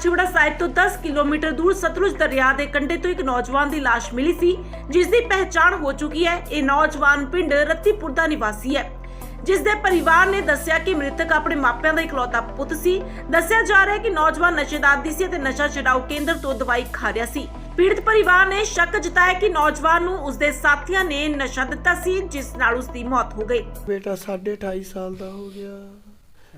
ਮਾਚੀਵਾੜਾ ਸਾਹਿਬ ਤੋਂ 10 ਕਿਲੋਮੀਟਰ ਦੂਰ ਸਤਲੁਜ ਦਰਿਆ ਦੇ ਕੰਢੇ ਤੋਂ ਇੱਕ ਨੌਜਵਾਨ ਦੀ ਲਾਸ਼ ਮਿਲੀ ਸੀ ਜਿਸ ਦੀ ਪਹਿਚਾਣ ਹੋ ਚੁੱਕੀ ਹੈ। ਇਹ ਨੌਜਵਾਨ ਪਿੰਡ ਰੱਤੀਪੁਰ ਦਾ ਨਿਵਾਸੀ ਹੈ। ਜਿਸ ਦੇ ਪਰਿਵਾਰ ਨੇ ਦੱਸਿਆ ਕਿ ਮ੍ਰਿਤਕ ਆਪਣੇ ਮਾਪਿਆਂ ਦਾ ਇਕਲੌਤਾ ਪੁੱਤ ਸੀ। ਦੱਸਿਆ ਜਾ ਰਿਹਾ ਹੈ ਕਿ ਨੌਜਵਾਨ ਨਸ਼ੇਦਾਰ ਦੀ ਸੀ ਅਤੇ ਨਸ਼ਾ ਛਡਾਊ ਕੇਂਦਰ ਤੋਂ ਦਵਾਈ ਖਾ ਰਿਹਾ ਸੀ। ਪੀੜਤ ਪਰਿਵਾਰ ਨੇ ਸ਼ੱਕ ਜਤਾਇਆ ਕਿ ਨੌਜਵਾਨ ਨੂੰ ਉਸਦੇ ਸਾਥੀਆਂ ਨੇ ਨਸ਼ਾ ਦਿੱਤਾ ਸੀ ਜਿਸ ਨਾਲ ਉਸ ਦੀ ਮੌਤ ਹੋ ਗਈ। ਬੇਟਾ 28.5 ਸਾਲ ਦਾ ਹੋ ਗਿਆ।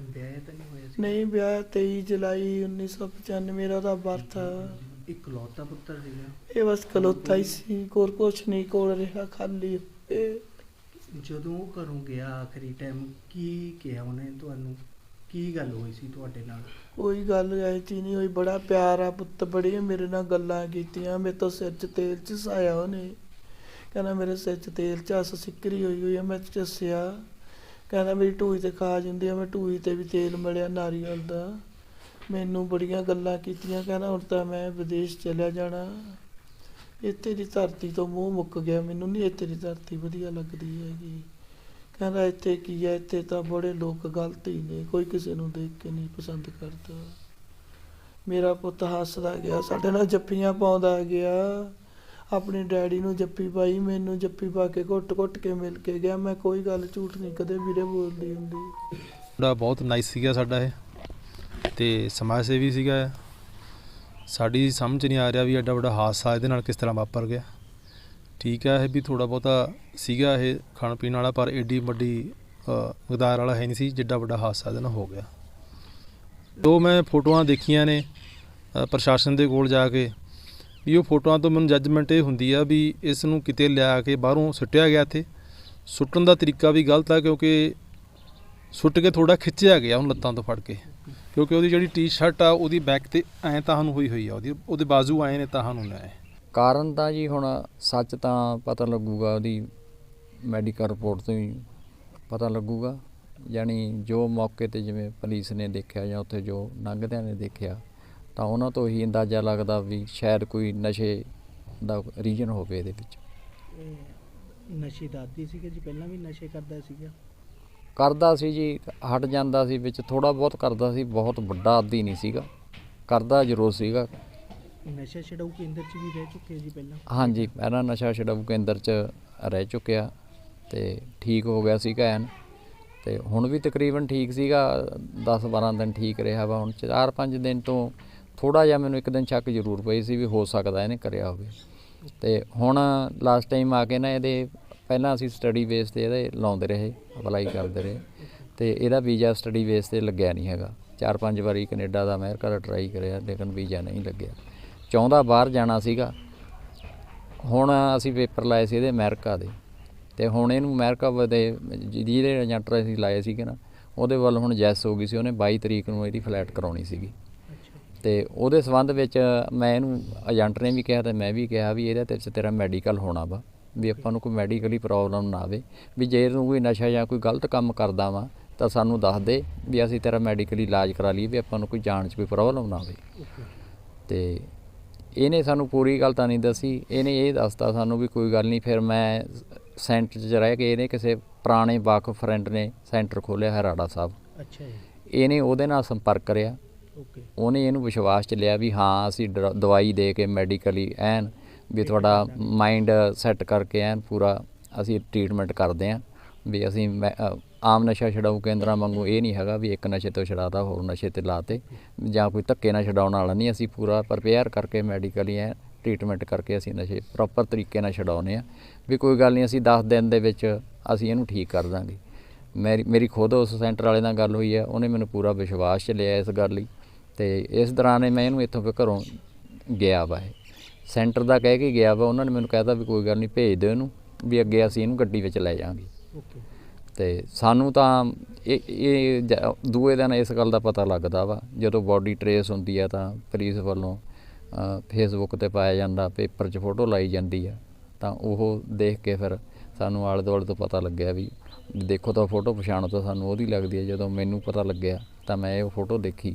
ਵਿਆਹ ਤਾਂ ਨਹੀਂ ਹੋਇਆ ਸੀ ਨਹੀਂ ਵਿਆਹ 23 ਜੁਲਾਈ 1995 ਮੇਰਾ ਦਾ ਬਰਥ ਆ। ਇਕਲੌਤਾ ਪੁੱਤਰ ਸੀਗਾ। ਇਹ ਬਸ ਕਲੋਤਾ ਹੀ ਸੀ ਕੋਰ ਕੁਛ ਨਹੀਂ ਕੋਲ ਰਿਹਾ ਖਾਲੀ ਇਹ ਜਦੋਂ ਉਹ ਘਰੋਂ ਗਿਆ ਆਖਰੀ ਟਾਈਮ ਕੀ ਕਿਹਾ ਉਹਨੇ ਤੁਹਾਨੂੰ? ਕੀ ਗੱਲ ਹੋਈ ਸੀ ਤੁਹਾਡੇ ਨਾਲ? ਕੋਈ ਗੱਲ ਐਸੀ ਨਹੀਂ ਹੋਈ ਬੜਾ ਪਿਆਰ ਆ ਪੁੱਤ ਬੜੀ ਮੇਰੇ ਨਾਲ ਗੱਲਾਂ ਕੀਤੀਆਂ ਮੇਰੇ ਤੋਂ ਸਿਰ 'ਚ ਤੇਲ ਚਸਾਇਆ ਉਹਨੇ। ਕਹਿੰਦਾ ਮੇਰੇ ਸਿਰ 'ਚ ਤੇਲ ਚਸ ਸਿੱਕਰੀ ਹੋਈ ਹੋਈ ਆ ਮੈਂ ਚਸਿਆ। ਕਹਿੰਦਾ ਮੇਰੀ ਢੂਈ ਤੇ ਖਾ ਜਾਂਦੀ ਆ, ਮੈਂ ਢੂਈ ਤੇ ਵੀ ਤੇਲ ਮਲਿਆ ਨਾਰੀਅਲ ਦਾ। ਮੈਨੂੰ ਬੜੀਆਂ ਗੱਲਾਂ ਕੀਤੀਆਂ, ਕਹਿੰਦਾ ਹੁਣ ਤਾਂ ਮੈਂ ਵਿਦੇਸ਼ ਚਲਿਆ ਜਾਣਾ। ਇੱਥੇ ਦੀ ਧਰਤੀ ਤੋਂ ਮੂੰਹ ਮੁੱਕ ਗਿਆ, ਮੈਨੂੰ ਨਹੀਂ ਇੱਥੇ ਦੀ ਧਰਤੀ ਵਧੀਆ ਲੱਗਦੀ ਹੈਗੀ। ਕਹਿੰਦਾ ਇੱਥੇ ਕੀ ਹੈ ਇੱਥੇ ਤਾਂ ਬੜੇ ਲੋਕ ਗਲਤ ਹੀ ਨੇ, ਕੋਈ ਕਿਸੇ ਨੂੰ ਦੇਖ ਕੇ ਨਹੀਂ ਪਸੰਦ ਕਰਦਾ। ਮੇਰਾ ਪੁੱਤ ਹੱਸਦਾ ਗਿਆ, ਸਾਡੇ ਨਾਲ ਜੱਫੀਆਂ ਪਾਉਂਦਾ ਗਿਆ। ਆਪਣੇ ਡੈਡੀ ਨੂੰ ਜੱਫੀ ਪਾਈ ਮੈਨੂੰ ਜੱਫੀ ਪਾ ਕੇ ਘੁੱਟ-ਘੁੱਟ ਕੇ ਮਿਲ ਕੇ ਗਿਆ। ਮੈਂ ਕੋਈ ਗੱਲ ਝੂਠ ਨਹੀਂ ਕਦੇ ਵੀਰੇ ਬੋਲਦੀ ਹੁੰਦੀ। ਮੁੰਡਾ ਬਹੁਤ ਨਾਈਸ ਸੀਗਾ ਸਾਡਾ ਇਹ। ਤੇ ਸਮਾਜ ਸੇਵੀ ਸੀਗਾ ਇਹ। ਸਾਡੀ ਸਮਝ ਨਹੀਂ ਆ ਰਿਹਾ ਵੀ ਐਡਾ ਵੱਡਾ ਹਾਦਸਾ ਇਹਦੇ ਨਾਲ ਕਿਸ ਤਰ੍ਹਾਂ ਵਾਪਰ ਗਿਆ। ਠੀਕ ਹੈ ਇਹ ਵੀ ਥੋੜਾ ਬਹੁਤਾ ਸੀਗਾ ਇਹ ਖਾਣ ਪੀਣ ਵਾਲਾ ਪਰ ਏਡੀ ਵੱਡੀ ਅ, ਮਕਦਾਰ ਵਾਲਾ ਹੈ ਨਹੀਂ ਸੀ ਜਿੱਡਾ ਵੱਡਾ ਹਾਦਸਾ ਇਹਦੇ ਨਾਲ ਹੋ ਗਿਆ। ਜੋ ਮੈਂ ਫੋਟੋਆਂ ਦੇਖੀਆਂ ਨੇ ਪ੍ਰਸ਼ਾਸਨ ਦੇ ਕੋਲ ਜਾ ਕੇ ਵੀ ਉਹ ਫੋਟੋਆਂ ਤੋਂ ਮੈਨੂੰ ਜੱਜਮੈਂਟ ਇਹ ਹੁੰਦੀ ਆ ਵੀ ਇਸ ਨੂੰ ਕਿਤੇ ਲਿਆ ਕੇ ਬਾਹਰੋਂ ਸੁੱਟਿਆ ਗਿਆ ਇੱਥੇ। ਸੁੱਟਣ ਦਾ ਤਰੀਕਾ ਵੀ ਗਲਤ ਆ ਕਿਉਂਕਿ ਸੁੱਟ ਕੇ ਥੋੜਾ ਖਿੱਚਿਆ ਗਿਆ ਉਹਨੂੰ ਲੱਤਾਂ ਤੋਂ ਫੜ ਕੇ। ਕਿਉਂਕਿ ਉਹਦੀ ਜਿਹੜੀ ਟੀ-ਸ਼ਰਟ ਆ, ਉਹਦੀ ਬੈਕ ਤੇ ਐਂ ਤਾਂ ਨੂੰ ਹੋਈ ਹੋਈ ਆ, ਉਹਦੀ, ਉਹਦੇ ਬਾਜ਼ੂ ਐਂ ਨੇ ਤਾਂ ਨੂੰ ਨੇ ਕਾਰਨ ਤਾਂ ਜੀ ਹੁਣ ਸੱਚ ਤਾਂ ਪਤਾ ਲੱਗੂਗਾ ਉਹਦੀ ਮੈਡੀਕਲ ਰਿਪੋਰਟ ਤੋਂ ਹੀ ਪਤਾ ਲੱਗੂਗਾ। ਯਾਨੀ ਜੋ ਮੌਕੇ ਤੇ ਜਿਵੇਂ ਪੁਲਿਸ ਨੇ ਦੇਖਿਆ ਜਾਂ ਉੱਥੇ ਜੋ ਲੰਘਦਿਆਂ ਨੇ ਦੇਖਿਆ ਤਾਂ ਉਹਨਾਂ ਤੋਂ ਹੀ ਅੰਦਾਜ਼ਾ ਲੱਗਦਾ ਵੀ ਸ਼ਾਇਦ ਕੋਈ ਨਸ਼ੇ ਦਾ ਰੀਜਨ ਹੋਵੇ ਇਹਦੇ ਵਿੱਚ। ਨਸ਼ੇ ਦਾਦੀ ਸੀਗੇ ਜੀ ਪਹਿਲਾਂ ਵੀ ਨਸ਼ੇ ਕਰਦਾ ਸੀਗਾ? ਕਰਦਾ ਸੀ ਜੀ ਹਟ ਜਾਂਦਾ ਸੀ ਵਿੱਚ ਥੋੜਾ ਬਹੁਤ ਕਰਦਾ ਸੀ ਬਹੁਤ ਵੱਡਾ ਆਦੀ ਨਹੀਂ ਸੀਗਾ। ਕਰਦਾ ਜ਼ਰੂਰ ਸੀਗਾ। ਨਸ਼ਾ ਛਡਾਊ ਕੇਂਦਰ 'ਚ ਵੀ ਰਹਿ ਚੁੱਕੇ ਜੀ ਪਹਿਲਾਂ? ਹਾਂਜੀ ਪਹਿਲਾਂ ਨਸ਼ਾ ਛਡਾਊ ਕੇਂਦਰ 'ਚ ਰਹਿ ਚੁੱਕਿਆ ਤੇ ਠੀਕ ਹੋ ਗਿਆ ਸੀਗਾ ਐਨ। ਤੇ ਹੁਣ ਵੀ ਤਕਰੀਬਨ ਠੀਕ ਸੀਗਾ 10-12 ਦਿਨ ਠੀਕ ਰਿਹਾ ਵਾ ਹੁਣ 4-5 ਦਿਨ ਤੋਂ ਥੋੜਾ ਜਿਹਾ ਮੈਨੂੰ ਇੱਕ ਦਿਨ ਸ਼ੱਕ ਜ਼ਰੂਰ ਪਈ ਸੀ ਵੀ ਹੋ ਸਕਦਾ ਇਹਨੇ ਕਰਿਆ ਹੋਵੇ। ਤੇ ਹੁਣ ਲਾਸਟ ਟਾਈਮ ਆ ਕੇ ਨਾ ਇਹਦੇ ਪਹਿਲਾਂ ਅਸੀਂ ਸਟੱਡੀ ਬੇਸ ਤੇ ਇਹਦੇ ਲਾਉਂਦੇ ਰਹੇ ਅਪਲਾਈ ਕਰਦੇ ਰਹੇ। ਤੇ ਇਹਦਾ ਵੀਜ਼ਾ ਸਟੱਡੀ ਬੇਸ ਤੇ ਲੱਗਿਆ ਨਹੀਂ ਹੈਗਾ। ਚਾਰ ਪੰਜ ਵਾਰੀ ਕੈਨੇਡਾ ਦਾ ਅਮਰੀਕਾ ਦਾ ਟਰਾਈ ਕਰਿਆ, ਲੇਕਿਨ ਵੀਜ਼ਾ ਨਹੀਂ ਲੱਗਿਆ। ਚਾਹੁੰਦਾ ਬਾਹਰ ਜਾਣਾ ਸੀਗਾ। ਹੁਣ ਅਸੀਂ ਪੇਪਰ ਲਾਏ ਸੀ ਇਹਦੇ ਅਮਰੀਕਾ ਦੇ। ਤੇ ਹੁਣ ਇਹਨੂੰ ਅਮਰੀਕਾ ਦੇ ਜਿਹਦੇ ਏਜੰਟ ਅਸੀਂ ਲਾਏ ਸੀਗੇ ਨਾ, ਉਹਦੇ ਵੱਲ ਹੁਣ ਜੈਸ ਹੋ ਗਈ ਸੀ। ਉਹਨੇ 22 ਤਰੀਕ ਨੂੰ ਇਹਦੀ ਫਲੈਟ ਕਰਾਉਣੀ ਸੀਗੀ। ਤੇ ਉਹਦੇ ਸੰਬੰਧ ਵਿੱਚ ਮੈਂ ਇਹਨੂੰ ਏਜੰਟ ਨੇ ਵੀ ਕਿਹਾ ਤੇ ਮੈਂ ਵੀ ਕਿਹਾ ਵੀ ਇਹਦੇ ਤੇ ਤੇਰਾ ਮੈਡੀਕਲ ਹੋਣਾ ਵਾ ਵੀ ਆਪਾਂ ਨੂੰ ਕੋਈ ਮੈਡੀਕਲੀ ਪ੍ਰੋਬਲਮ ਨਾ ਆਵੇ ਵੀ ਜੇ ਤੂੰ ਕੋਈ ਨਸ਼ਾ ਜਾਂ ਕੋਈ ਗਲਤ ਕੰਮ ਕਰਦਾ ਵਾ ਤਾਂ ਸਾਨੂੰ ਦੱਸ ਦੇ ਵੀ ਅਸੀਂ ਤੇਰਾ ਮੈਡੀਕਲੀ ਇਲਾਜ ਕਰਾ ਲਈਏ ਵੀ ਆਪਾਂ ਨੂੰ ਕੋਈ ਜਾਣ 'ਚ ਕੋਈ ਪ੍ਰੋਬਲਮ ਨਾ ਆਵੇ। ਤੇ ਇਹਨੇ ਸਾਨੂੰ ਪੂਰੀ ਗੱਲ ਤਾਂ ਨਹੀਂ ਦੱਸੀ ਇਹਨੇ ਇਹ ਦੱਸਤਾ ਸਾਨੂੰ ਵੀ ਕੋਈ ਗੱਲ ਨਹੀਂ ਫਿਰ ਮੈਂ ਸੈਂਟਰ 'ਚ ਰਹਿ ਕੇ ਇਹਨੇ ਕਿਸੇ ਪੁਰਾਣੇ ਵਾਕਫ ਫਰੈਂਡ ਨੇ ਸੈਂਟਰ ਖੋਲ੍ਹਿਆ ਹੈ ਰਾੜਾ ਸਾਹਿਬ। ਅੱਛਾ ਜੀ। ਇਹਨੇ ਉਹਦੇ ਨਾਲ ਸੰਪਰਕ ਕਰਿਆ। ਉਹਨੇ ਇਹਨੂੰ ਵਿਸ਼ਵਾਸ ਚ ਲਿਆ ਵੀ ਹਾਂ, ਅਸੀਂ ਡ- ਦਵਾਈ ਦੇ ਕੇ ਮੈਡੀਕਲੀ ਐਨ ਵੀ ਤੁਹਾਡਾ ਮਾਈਂਡ ਸੈੱਟ ਕਰਕੇ ਐਨ ਪੂਰਾ ਅਸੀਂ ਟ੍ਰੀਟਮੈਂਟ ਕਰਦੇ ਆਂ। ਵੀ ਅਸੀਂ ਮੈਂ- ਆਮ ਨਸ਼ਾ ਛਡਾਊ ਕੇਂਦਰਾਂ ਵਾਂਗੂ ਇਹ ਨਹੀਂ ਹੈਗਾ ਵੀ ਇੱਕ ਨਸ਼ੇ ਤੋਂ ਛਡਾਤਾ, ਹੋਰ ਨਸ਼ੇ ਤੇ ਲਾਤੇ। ਜਾਂ ਕੋਈ ਧੱਕੇ ਨਾਲ ਛਡਾਉਣ ਵਾਲਾ ਨਹੀਂ, ਅਸੀਂ ਪੂਰਾ ਪ੍ਰਪੇਅਰ ਕਰਕੇ ਮੈਡੀਕਲੀ ਐ ਟ੍ਰੀਟਮੈਂਟ ਕਰਕੇ ਅਸੀਂ ਨਸ਼ੇ ਪ੍ਰੋਪਰ ਤਰੀਕੇ ਨਾਲ ਛਡਾਉਨੇ ਆ। ਵੀ ਕੋਈ ਗੱਲ ਨਹੀਂ, ਅਸੀਂ 10 ਦਿਨ ਦੇ ਵਿੱਚ ਅਸੀਂ ਇਹਨੂੰ ਠੀਕ ਕਰ ਦਾਂਗੇ। ਮੇਰੀ ਮੇਰੀ ਖੁਦ ਉਸ ਸੈਂਟਰ ਵਾਲੇ ਨਾਲ ਗੱਲ ਹੋਈ ਹੈ, ਉਹਨੇ ਮੈਨੂੰ ਪੂਰਾ ਵਿਸ਼ਵਾਸ ਚ ਲਿਆ ਇਸ ਗੱਲ ਲਈ। ਤੇ ਇਸ ਦੌਰਾਨ ਮੈਂ ਇਹਨੂੰ ਇੱਥੋਂ ਫਿਰ ਘਰੋਂ ਗਿਆ ਵਾ ਇਹ। ਸੈਂਟਰ ਦਾ ਕਹਿ ਕੇ ਗਿਆ ਵਾ ਉਹਨਾਂ ਨੇ ਮੈਨੂੰ ਕਹਿਤਾ ਵੀ ਕੋਈ ਗੱਲ ਨਹੀਂ ਭੇਜ ਦਿਓ ਇਹਨੂੰ ਵੀ ਅੱਗੇ ਅਸੀਂ ਇਹਨੂੰ ਗੱਡੀ ਵਿੱਚ ਲੈ ਜਾਾਂਗੇ ਤੇ ਸਾਨੂੰ ਤਾਂ ਇਹ ਇਹ ਦੂਏ ਦਿਨ ਇਸ ਗੱਲ ਦਾ ਪਤਾ ਲੱਗਦਾ ਵਾ ਜਦੋਂ ਬਾਡੀ ਟਰੇਸ ਹੁੰਦੀ ਆ ਤਾਂ ਪੁਲਿਸ ਵੱਲੋਂ ਫੇਸਬੁੱਕ ਤੇ ਪਾਇਆ ਜਾਂਦਾ ਪੇਪਰ 'ਚ ਫੋਟੋ ਲਾਈ ਜਾਂਦੀ ਆ। ਤਾਂ ਉਹ ਦੇਖ ਕੇ ਫਿਰ ਸਾਨੂੰ ਆਲੇ ਦੁਆਲੇ ਤੋਂ ਪਤਾ ਲੱਗਿਆ ਵੀ ਦੇਖੋ ਤਾਂ ਫੋਟੋ ਪਛਾਣੋ ਤਾਂ ਸਾਨੂੰ ਉਹਦੀ ਲੱਗਦੀ ਹੈ ਜਦੋਂ ਮੈਨੂੰ ਪਤਾ ਲੱਗਿਆ ਤਾਂ ਮੈਂ ਇਹ ਫੋਟੋ ਦੇਖੀ।